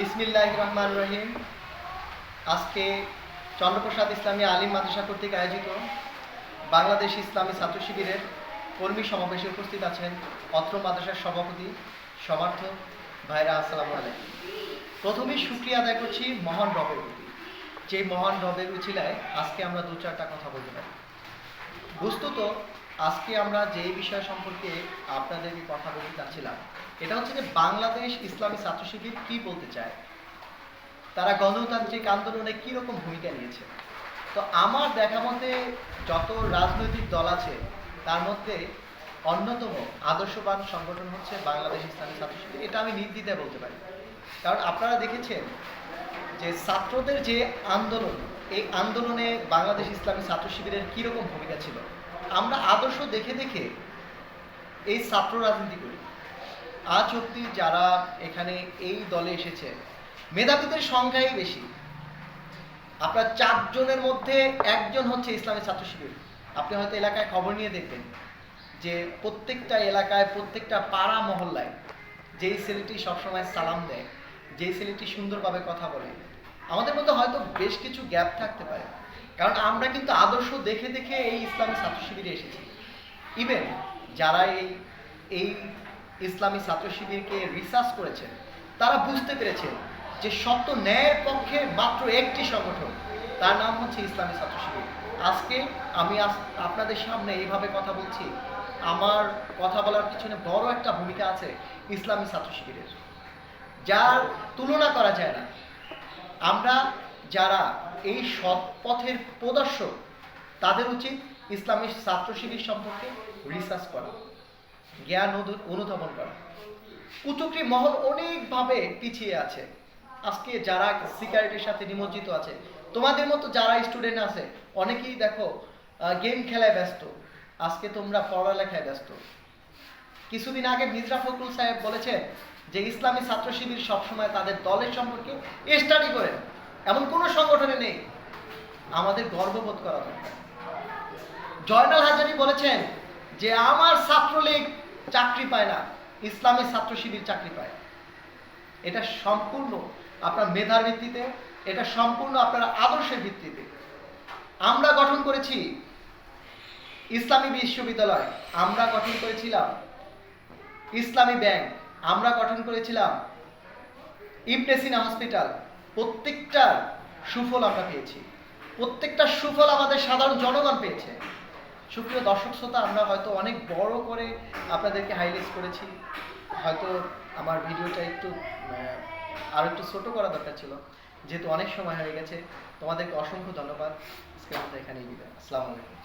বিসমিল্লাহ রহমান রহিম। আজকে চন্দ্রপ্রসাদ ইসলামী আলিম মাদ্রাসা কর্তৃক আয়োজিত বাংলাদেশ ইসলামী ছাত্র শিবিরের কর্মী সমাবেশে উপস্থিত আছেন অত্র মাদ্রাসার সভাপতি, সমর্থক ভাইরা, আসসালামু আলাইকুম। প্রথমেই শুক্রিয়া আদায় করছি মহান রবের প্রতি। যে মহান রবের উচিলায় আজকে আমরা দু চারটা কথা বলতে পারি। বস্তুত আজকে আমরা যে বিষয় সম্পর্কে আপনাদেরকে কথা বলতে চাচ্ছিলাম, এটা হচ্ছে যে বাংলাদেশ ইসলামী ছাত্র শিবির কি বলতে চায়? তারা গণতান্ত্রিক আন্দোলনে কি রকম ভূমিকা নিয়েছে? তো আমার দেখা মতে যত রাজনৈতিক দল আছে, তার মধ্যে অন্যতম আদর্শবান সংগঠন হচ্ছে বাংলাদেশ ইসলামী ছাত্র শিবির এটা আমি নির্দ্বিধায় বলতে পারি। কারণ আপনারা দেখেছেন যে ছাত্রদের যে আন্দোলন, এই আন্দোলনে বাংলাদেশ ইসলামী ছাত্র শিবিরের কীরকম ভূমিকা ছিল? আমরা আদর্শ দেখে দেখে এই ছাত্র রাজনীতি করি। আজ অব্দি যারা এখানে এই দলে এসেছে, মেধাবীদের সংখ্যাই বেশি। আপনার চারজনের মধ্যে একজন হচ্ছে ইসলামী ছাত্র শিবির। আপনি হয়তো এলাকায় খবর নিয়ে দেখবেন যে প্রত্যেকটা এলাকায়, প্রত্যেকটা পাড়া মহল্লায় যেই ছেলেটি সবসময় সালাম দেয়, যেই ছেলেটি সুন্দরভাবে কথা বলে আমাদের মধ্যে হয়তো বেশ কিছু গ্যাপ থাকতে পারে। কারণ আমরা কিন্তু আদর্শ দেখে দেখে এই ইসলামী ছাত্র শিবিরে এসেছি। ইভেন যারা এই এই ইসলামী ছাত্র শিবিরকে রিসার্চ করেছেন, তারা বুঝতে পেরেছেন যে সত্য ন্যায়ের পক্ষে মাত্র একটি সংগঠন, তার নাম হচ্ছে ইসলামী ছাত্র শিবির। আজকে আমি আপনাদের সামনে এইভাবে কথা বলছি। আমার কথা বলার পিছনে বড় একটা ভূমিকা আছে ইসলামী ছাত্র শিবিরের। যার তুলনা করা যায় না। আমরা যারা এই সৎ পথের প্রদর্শক, তাদের উচিত ইসলামী ছাত্র শিবির সম্পর্কে রিসার্চ করা, জ্ঞান অনুধাবন করা। কুচক্রি মহল অনেকভাবে পিছিয়ে আছে। আজকে যারা সিকিউরিটির সাথে নিমজ্জিত আছে, তোমাদের মতো যারা স্টুডেন্ট আছে, অনেকেই দেখো গেম খেলায় ব্যস্ত। আজকে তোমরা পড়ালেখায় ব্যস্ত। কিছুদিন আগে মির্জা ফখরুল সাহেব বলেছেন যে ইসলামী ছাত্র শিবির সবসময় তাদের দলের সম্পর্কে স্টাডি করেন এমন কোনো সংগঠনে নেই। আমাদের গর্ববোধ করা দরকার। জয়নাল হাজারি বলেছেন যে, আমার ছাত্রলীগ চাকরি পায় না। ইসলামী ছাত্র শিবির চাকরি পায়। এটা সম্পূর্ণ আপনার মেধার ভিত্তিতে, এটা সম্পূর্ণ আপনার আদর্শের ভিত্তিতে। আমরা গঠন করেছি ইসলামী বিশ্ববিদ্যালয়। আমরা গঠন করেছিলাম ইসলামী ব্যাংক। আমরা গঠন করেছিলাম ইবনে সিনা হসপিটাল। প্রত্যেকটার সুফল আমরা পেয়েছি। প্রত্যেকটা সুফল আমাদের সাধারণ জনগণ পেয়েছে। সুপ্রিয় দর্শক শ্রোতা আমরা হয়তো অনেক বড় করে আপনাদেরকে হাইলাইট করেছি। হয়তো আমার ভিডিওটা একটু আহ, আরও একটু ছোট করা দরকার ছিল। যেহেতু অনেক সময় হয়ে গেছে তোমাদেরকে অসংখ্য ধন্যবাদ। এখানেই বিদায়। আসসালামু আলাইকুম।